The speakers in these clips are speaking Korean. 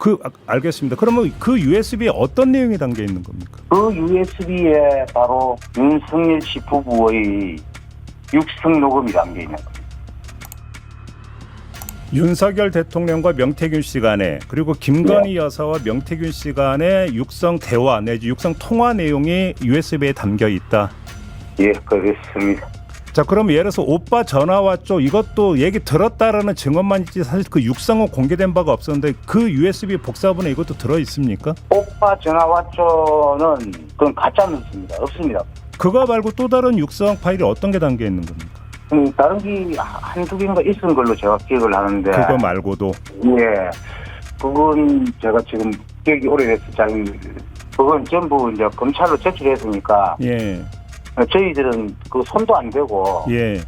그 아, 알겠습니다. 그러면 그 USB에 어떤 내용이 담겨 있는 겁니까? 그 USB에 바로 윤석열 씨 부부의 육성 녹음이 담겨 있는 겁니다. 윤석열 대통령과 명태균 씨 간에 그리고 김건희 여사와 명태균 씨 간의 육성 대화 내지 육성 통화 내용이 USB에 담겨 있다. 예, 그렇습니다. 자, 그럼 예를 들어서 오빠 전화 왔죠. 이것도 얘기 들었다라는 증언만 있지 사실 그 육성은 공개된 바가 없었는데 그 USB 복사본에 이것도 들어 있습니까? 오빠 전화 왔죠는 그건 가짜 뉴스입니다. 없습니다. 그거 말고 또 다른 육성 파일이 어떤 게 담겨 있는 겁니까? 음, 다른 게 한두 개인가 있은 걸로 제가 기억을 하는데 그거 말고도 예, 그건 제가 지금 기억이 오래돼서 잘 그건 전부 이제 검찰로 제출했으니까 예. 저희들은 그 손도 안 대고 예.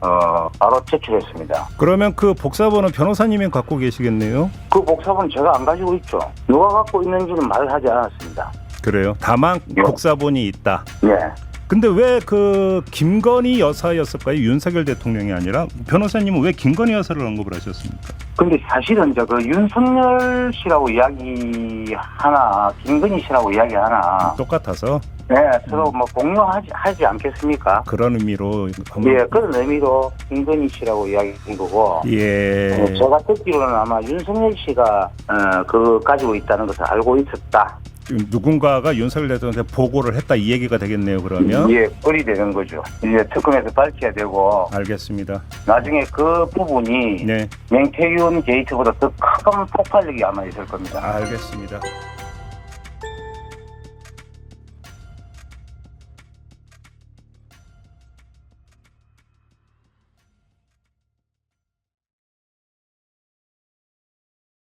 어 바로 제출했습니다. 그러면 그 복사본은 변호사님이 갖고 계시겠네요. 그 복사본 제가 안 가지고 있죠. 누가 갖고 있는지는 말을 하지 않았습니다. 그래요. 다만 예. 복사본이 있다. 예. 근데 왜 그 김건희 여사였을까요? 윤석열 대통령이 아니라 변호사님은 왜 김건희 여사를 언급을 하셨습니까? 근데 사실은 이제 그 윤석열 씨라고 이야기 하나, 김건희 씨라고 이야기 하나, 똑같아서 네, 서로 뭐 공유하지 하지 않겠습니까? 그런 의미로 예, 그런 의미로 김건희 씨라고 이야기한 거고, 예. 어, 제가 듣기로는 아마 윤석열 씨가 어, 그거 가지고 있다는 것을 알고 있었다. 누군가가 윤석열 대통령한테 보고를 했다 이 얘기가 되겠네요. 그러면 예, 뿔이 되는 거죠. 이제 특검에서 밝혀야 되고, 알겠습니다. 나중에 그 부분이 네, 맹태균 게이트보다 더 큰 폭발력이 아마 있을 겁니다. 알겠습니다.